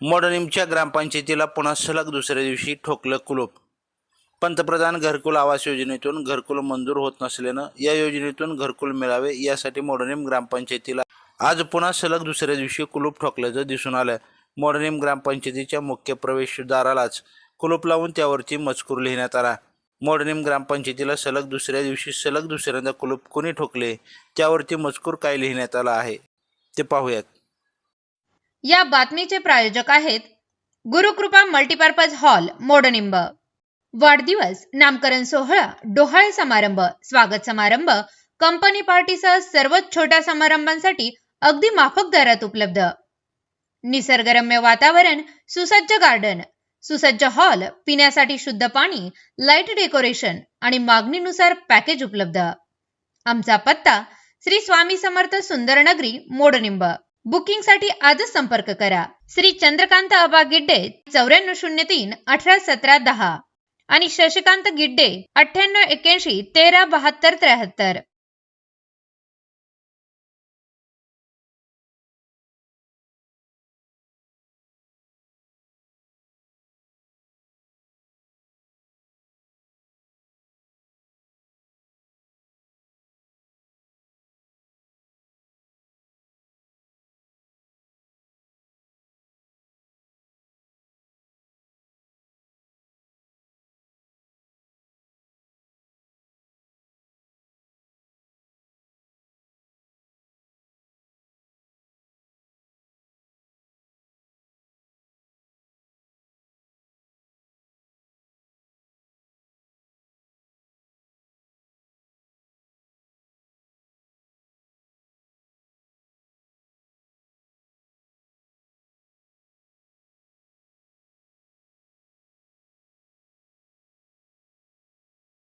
मोडणीमच्या ग्रामपंचायतीला पुन्हा सलग दुसऱ्या दिवशी ठोकलं कुलूप. पंतप्रधान घरकुल आवास योजनेतून घरकुल मंजूर होत नसल्यानं या योजनेतून घरकुल मिळावे यासाठी मोडणीम ग्रामपंचायतीला आज पुन्हा सलग दुसऱ्या दिवशी कुलूप ठोकल्याचं दिसून आलं मोडणीम ग्रामपंचायतीच्या मुख्य प्रवेशद्वारालाच कुलूप लावून त्यावरती मजकूर लिहिण्यात आला. मोडणीम ग्रामपंचायतीला सलग दुसऱ्या दिवशी सलग दुसऱ्यांदा कुलूप कोणी ठोकले त्यावरती मजकूर काय लिहिण्यात आला आहे ते पाहूयात. या बातमीचे प्रायोजक आहेत गुरुकृपा मल्टीपर्पज हॉल मोडनिंब. वाढदिवस नामकरण सोहळा डोहाळे समारंभ स्वागत समारंभ कंपनी पार्टीसह सर्वच छोट्या समारंभांसाठी अगदी माफक दरात उपलब्ध. निसर्गरम्य वातावरण सुसज्ज गार्डन सुसज्ज हॉल पिण्यासाठी शुद्ध पाणी लाइट डेकोरेशन आणि मागणीनुसार पॅकेज उपलब्ध. आमचा पत्ता श्री स्वामी समर्थ सुंदरनगरी मोडनिंब. बुकिंगसाठी आजच संपर्क करा. श्री चंद्रकांत अबा गिड्डे चौऱ्याण्णव शून्य तीन अठरा सतरा दहा. आणि शशिकांत गिड्डे अठ्ठ्याण्णव एक्याऐंशी तेरा बहात्तर त्र्याहत्तर.